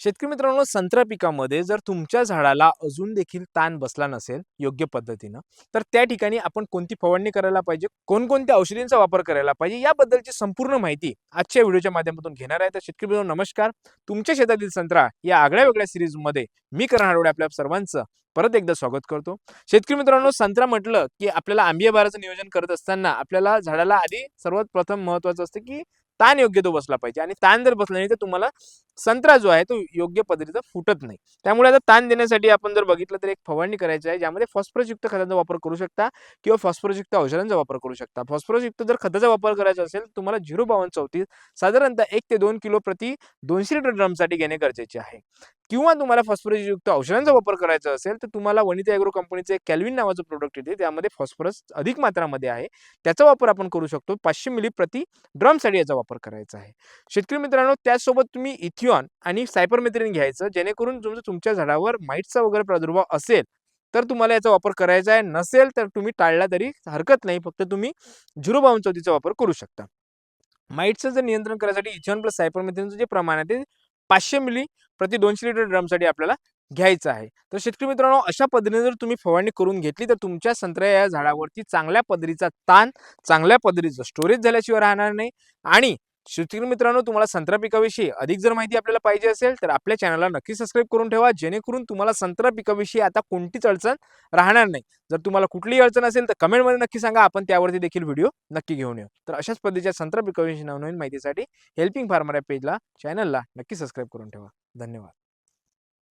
शेतकरी मित्रांनो संत्रा पिकामध्ये जर तुमच्या झाडाला अजून देखील ताण बसला नसेल योग्य पद्धतीनं तर त्या ठिकाणी आपण कोणती फवारणी करायला पाहिजे? कोणकोणत्या औषधींचा वापर करायला पाहिजे? याबद्दलची संपूर्ण माहिती आजच्या व्हिडिओच्या माध्यमातून घेणार आहे. तर शेतकरी मित्रांनो नमस्कार. तुमच्या शेतातील संत्रा या आगळ्या वेगळ्या सिरीजमध्ये मी करण आपल्या सर्वांचं परत एकदा स्वागत करतो. शेतकरी मित्रांनो संत्रा म्हटलं की आपल्याला आंबिया बाराचं नियोजन करत असताना आपल्याला झाडाला आधी सर्वात प्रथम महत्वाचं असतं की ताण योग्य तो बसला पाहिजे आणि ताण जर बसला नाही तर तुम्हाला संत्रा जो आहे तो योग्य पद्धतीचा फुटत नाही. त्यामुळे आता ताण देण्यासाठी आपण जर बघितलं तर एक फवारणी करायची आहे ज्यामध्ये फॉस्फरसयुक्त खतांचा वापर करू शकता किंवा फॉस्फरसयुक्त औषधांचा वापर करू शकता. फॉस्फरसयुक्त जर खताचा वापर करायचा असेल तुम्हाला झिरो बावन्न चौतीस साधारणतः एक ते दोन किलो प्रति दोनशे लिटर ड्रमसाठी घेणे गरजेचे आहे. किंवा तुम्हाला फॉस्फरसयुक्त औषधांचा वापर करायचा असेल तर तुम्हाला वनिता ॲग्रो कंपनीचे एक कॅल्विन नावाचं प्रोडक्ट येते. त्यामध्ये फॉस्फरस अधिक मात्रामध्ये आहे. त्याचा वापर आपण करू शकतो. पाचशे मिली प्रति ड्रमसाठी याचा वापर करायचा आहे. शेतकरी मित्रांनो त्याचसोबत तुम्ही इथिऑन आणि सायपरमेथ्रिन घ्यायचं. जेणेकरून तुमचं तुमच्या झाडावर माईटचा वगैरे प्रादुर्भाव असेल तर तुम्हाला याचा वापर करायचा आहे. नसेल तर तुम्ही टाळला तरी हरकत नाही. फक्त तुम्ही झिरो बावन चौथीचा वापर करू शकता. माईटचं जर नियंत्रण करायसाठी इथिऑन प्लस सायपरमेथ्रिनचं जे प्रमाण आहे ते पाचशे मिली प्रति दोनशे लिटर ड्रमसाठी आपल्याला घ्यायचं आहे. तर शेतकरी मित्रांनो अशा पद्धतीने जर तुम्ही फवारणी करून घेतली तर तुमच्या संत्र्या या झाडावरती चांगल्या पदरीचा ताण चांगल्या पदरीचं स्टोरेज झाल्याशिवाय राहणार नाही. आणि शेतकरी मित्रांनो तुम्हाला संत्रा पिकाविषयी अधिक जर माहिती आपल्याला पाहिजे असेल तर आपल्या चॅनलला नक्की सबस्क्राईब करून ठेवा जेणेकरून तुम्हाला संत्रा पिकाविषयी आता कोणतीच अडचण राहणार नाही. जर तुम्हाला कुठलीही अडचण असेल तर कमेंटमध्ये नक्की सांगा. आपण त्यावरती देखील व्हिडिओ नक्की घेऊन येऊ. तर अशाच पद्धतीच्या संत्रा पिकाविषयी नवनवीन माहितीसाठी हेल्पिंग फार्मर या पेजला चॅनलला नक्की सबस्क्राईब करून ठेवा. धन्यवाद.